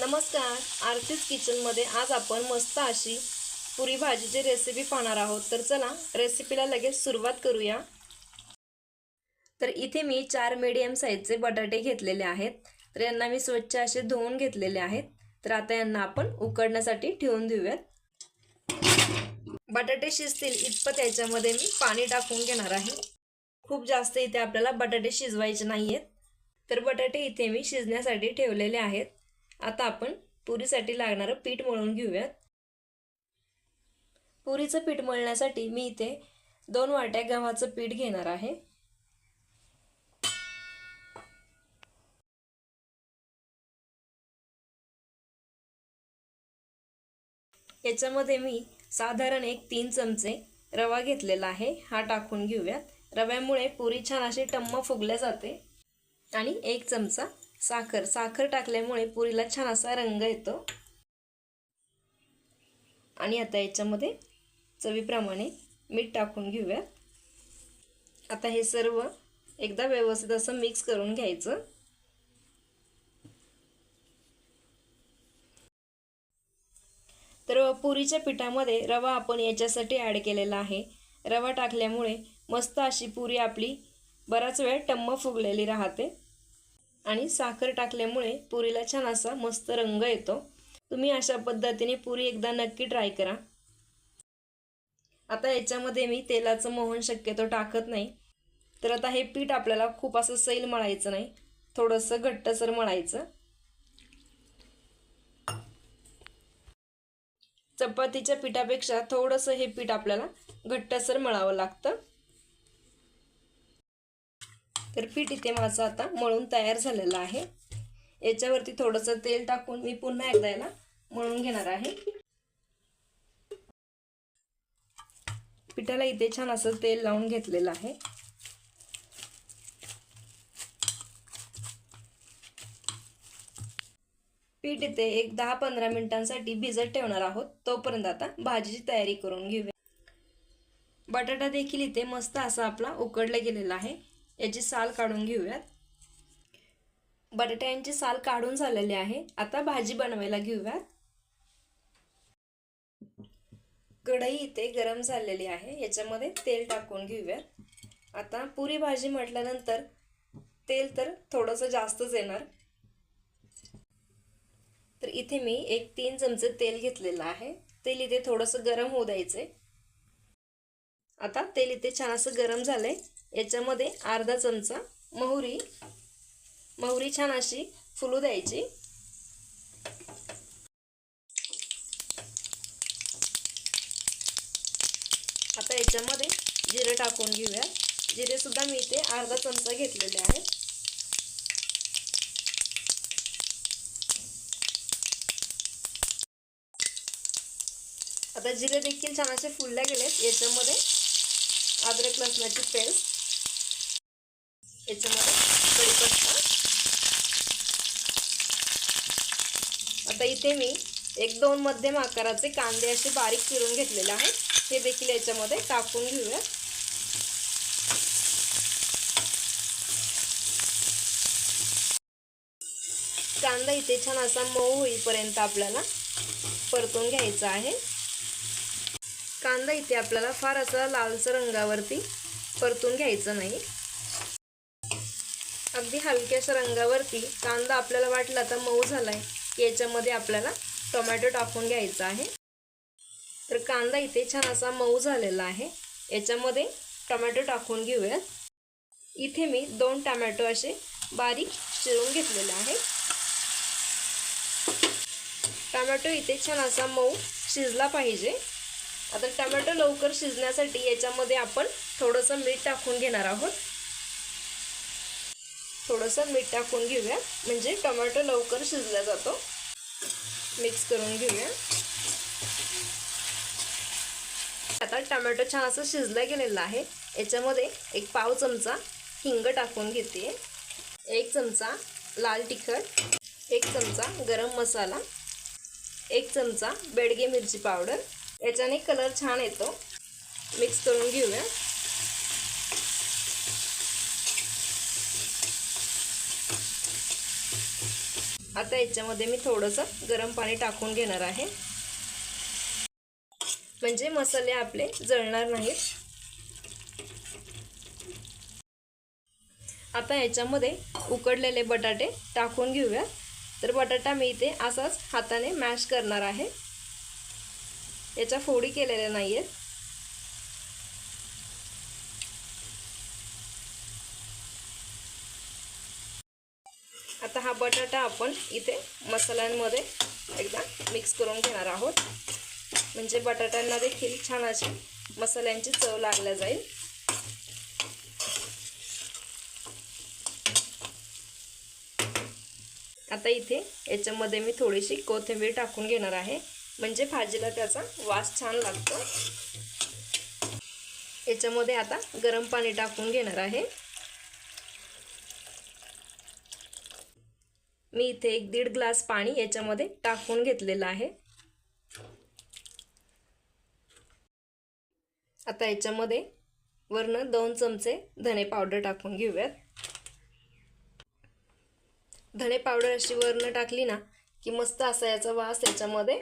नमस्कार आरतीच किचनमध्ये आज आपण मस्त अशी पुरी भाजीची रेसिपी पाहणार आहोत. तर चला रेसिपीला लगेच सुरुवात करूया. तर इथे मी चार मीडियम साईजचे बटाटे घेतलेले आहेत. तर यांना मी स्वच्छ असे धुवून घेतलेले आहेत. तर आता यांना आपण उकडण्यासाठी ठेवून देऊयात. बटाटे शिजतील इतपत याच्यामध्ये मी पाणी टाकून घेणार आहे. खूप जास्त इथे आपल्याला बटाटे शिजवायचे नाही आहेत तर बटाटे इथे मी शिजण्यासाठी ठेवलेले आहेत. आता आपण पुरीसाठी लागणारं पीठ मळून घेऊयात. पुरीचं पीठ मळण्यासाठी मी इथे दोन वाट्या गव्हाचं पीठ घेणार आहे. याच्यामध्ये मी साधारण एक तीन चमचे रवा घेतलेला आहे हा टाकून घेऊयात. रव्यामुळे पुरी छान अशी टम्म फुगल्या जाते. आणि एक चमचा साखर साखर टाकल्यामुळे पुरीला छान असा रंग येतो. आणि आता याच्यामध्ये चवीप्रमाणे मीठ टाकून घेऊयात आता हे सर्व एकदा व्यवस्थित असं मिक्स करून घ्यायचं. तर पुरीच्या पिठामध्ये रवा आपण याच्यासाठी ॲड केलेला आहे. रवा टाकल्यामुळे मस्त अशी पुरी आपली बराच वेळ टम्म फुगलेली राहते. आणि साखर टाकल्यामुळे पुरीला छान असा मस्त रंग येतो. तुम्ही अशा पद्धतीने पुरी एकदा नक्की ट्राय करा. आता याच्यामध्ये मी तेलाचं मोहन शक्यतो टाकत नाही. तर आता हे पीठ आपल्याला खूप असं सैल मळायचं नाही. थोडंसं घट्टसर मळायचं. चपातीच्या पिठापेक्षा थोडंसं हे पीठ आपल्याला घट्टसर मळावं लागतं. तर पीठ इथे माझं आता मळून तयार झालेलं आहे. याच्यावरती थोडंसं तेल टाकून मी पुन्हा एकदा याला मळून घेणार आहे. पिठाला इथे छान असं तेल लावून घेतलेलं आहे. पीठ इथे एक दहा पंधरा मिनिटांसाठी भिजत ठेवणार आहोत. तोपर्यंत आता भाजीची तयारी करून घेऊया. बटाटा देखील इथे मस्त असा आपला उकडला गेलेला आहे. याची साल काढून घेऊयात. बटाट्यांची साल काढून झालेली आहे. आता भाजी बनवायला घेऊयात. कढई इथे गरम झालेली आहे. याच्यामध्ये तेल टाकून घेऊयात. आता पुरी भाजी म्हटल्यानंतर तेल तर थोडंसं जास्तच येणार. तर इथे मी एक तीन चमचे तेल घेतलेलं आहे. तेल इथे थोडंसं गरम होऊ द्यायचे आता तेल इथे छान असं गरम झालंय. याच्यामध्ये अर्धा चमचा मोहरी मोहरी छान अशी फुलू द्यायची. आता याच्यामध्ये जिरे टाकून घेऊया. जिरे सुद्धा मी इथे अर्धा चमचा घेतलेले आहे आता जिरे देखील छान असे फुलल्या गेलेत. याच्यामध्ये अद्रक लसणाची पेस्ट याच्यामध्ये कढीपत्ता आता इथे मी एक दोन मध्यम आकाराचे कांदे असे बारीक चिरून घेतलेले आहेत. हे देखील याच्यामध्ये टाकून घेऊया. कांदा इथे छान असा मऊ होईपर्यंत आपल्याला परतून घ्यायचा आहे. कांदा इथे आपल्याला फार असा लालसर रंगावरती परतून घ्यायचं नाही. अगदी हलक्याशा रंगावरती कांदा आपल्याला वाटला तर मऊ झाला आहे याच्यामध्ये आपल्याला टोमॅटो टाकून घ्यायचा आहे. तर कांदा इथे छान असा मऊ झालेला आहे. याच्यामध्ये टोमॅटो टाकून घेऊयात. इथे मी दोन टोमॅटो असे बारीक चिरून घेतलेले आहे. टोमॅटो इथे छान असा मऊ शिजला पाहिजे. आता टोमॅटो लवकर शिजण्यासाठी याच्यामध्ये आपण थोडंसं मीठ टाकून घेणार आहोत. थोडंसं मीठ टाकून घेऊया. म्हणजे टमाटो लवकर शिजला जातो. मिक्स करून घेऊया. आता टमॅटो छान असं शिजला गेलेला आहे. याच्यामध्ये एक पाव चमचा हिंग टाकून घेते. एक चमचा लाल तिखट. एक चमचा गरम मसाला. एक चमचा बेडगे मिरची पावडर. याच्याने कलर छान येतो. मिक्स करून घेऊया. आता याच्यामध्ये मी थोडंसं गरम पाणी टाकून घेणार आहे. म्हणजे मसाले आपले जळणार नाहीत. आता याच्यामध्ये उकडलेले बटाटे टाकून घेऊया. तर बटाटा मी इथे असाच हाताने मॅश करणार आहे. याच्या फोडी केलेल्या नाही आहेत आता हा बटाटा आपण इथे मसाल्यांमध्ये एकदा मिक्स करून घेणार आहोत. म्हणजे बटाट्यांना देखील छान अशी मसाल्यांची चव लागल्या जाईल. आता इथे याच्यामध्ये मी थोडीशी कोथिंबीर टाकून घेणार आहे. म्हणजे भाजीला त्याचा वास छान लागतो. याच्यामध्ये आता गरम पाणी टाकून घेणार आहे. मी इथे एक दीड ग्लास पाणी याच्यामध्ये टाकून घेतलेलं आहे. आता याच्यामध्ये वरनं दोन चमचे धने पावडर टाकून घेऊयात. धणे पावडर अशी वरनं टाकली ना की मस्त असा याचा वास याच्यामध्ये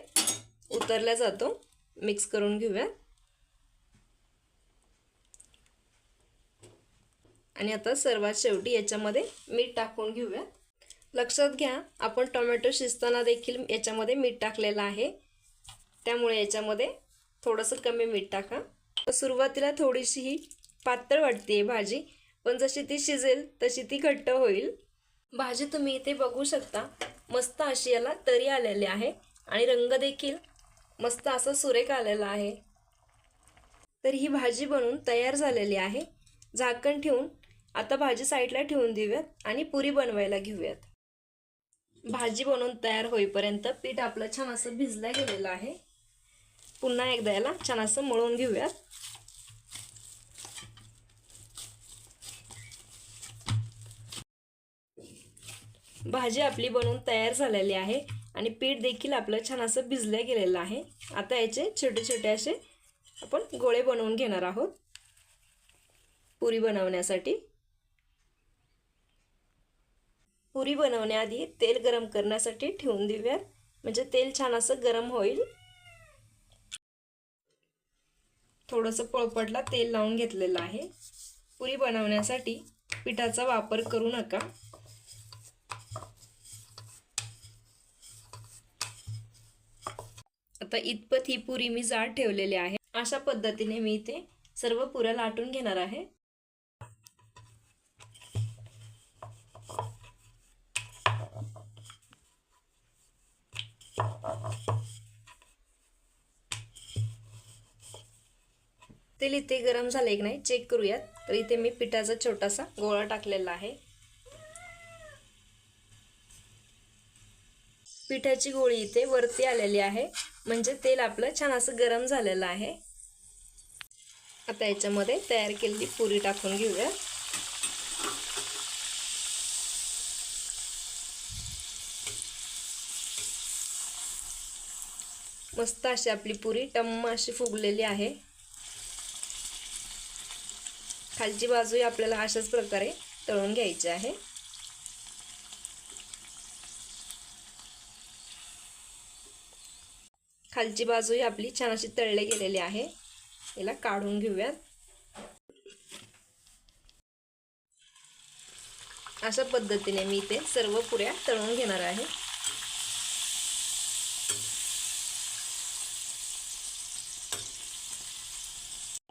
उतरला जातो. मिक्स करून घेऊया आणि आता सर्वात शेवटी याच्यामध्ये मीठ टाकून घेऊया लक्षात घ्या आपण टोमॅटो शिजताना देखील याच्यामध्ये मीठ टाकलेलं आहे. त्यामुळे याच्यामध्ये थोडंसं कमी मीठ टाका. सुरुवातीला थोडीशी ही पातळ वाटते भाजी पण जशी ती शिजेल तशी ती घट्ट होईल. भाजी तुम्ही इथे बघू शकता मस्त अशी याला तरी आलेली आहे आणि रंग देखील मस्त असा सुरेख आलेला आहे. तर ही भाजी बनवून तयार झालेली आहे. झाकण ठेवून आता भाजी साईडला ठेवून देऊयात आणि पुरी बनवायला घेऊयात. भाजी बनवून तयार होईपर्यंत पीठ आपलं छान असं भिजलं गेलेलं आहे. पुन्हा एकदा याला छान असं मळून घेऊयात. भाजी आपली बनवून तयार झालेली आहे आणि पीठ देखील आपलं छान असं भिजलं गेलेलं आहे. आता याचे छोटे छोटे असे आपण गोळे बनवून घेणार आहोत. पुरी बनवण्यासाठी. पुरी बनवण्याआधी तेल गरम करण्यासाठी ठेवून देऊयात. म्हणजे तेल छान असं गरम होईल. थोडंसं पळपटला तेल लावून घेतलेलं आहे. पुरी बनवण्यासाठी पिठाचा वापर करू नका. आता इतपत ही पुरी मी जाड ठेवलेली आहे. अशा पद्धतीने मी इथे सर्व पुऱ्या लाटून घेणार आहे. तेल इथे गरम झाले की नाही चेक करूयात. तर इथे मी पिठाचा छोटासा गोळा टाकलेला आहे. पिठाची गोळी इथे वरती आलेली आहे. म्हणजे तेल आपलं छान असं गरम झालेलं आहे. आता याच्यामध्ये तयार केलेली पुरी टाकून घेऊया मस्त अशी आपली पुरी टम्म अशी फुगलेली आहे. खालची बाजू आपल्याला अशाच प्रकारे तळून घ्यायची आहे. खालची बाजूही आपली छान अशी तळले गेलेली आहे. याला काढून घेऊयात. अशा पद्धतीने मी इथे सर्व पुऱ्या तळून घेणार आहे.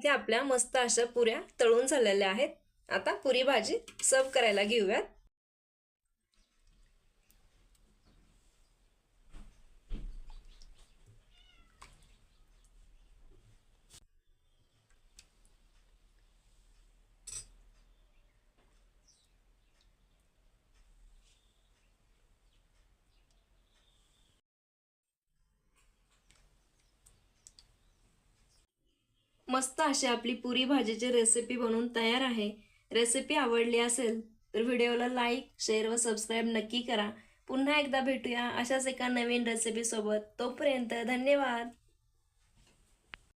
इथे आपल्या मस्त अशा पुऱ्या तळून झालेल्या आहेत. आता पुरी भाजी सर्व करायला घेऊयात. मस्त अशी आपली पुरी भाजीची रेसिपी बनवून तयार आहे. रेसिपी आवडली असेल तर व्हिडिओला लाईक शेअर व सबस्क्राईब नक्की करा. पुन्हा एकदा भेटूया अशाच एका नवीन रेसिपीसोबत तोपर्यंत धन्यवाद.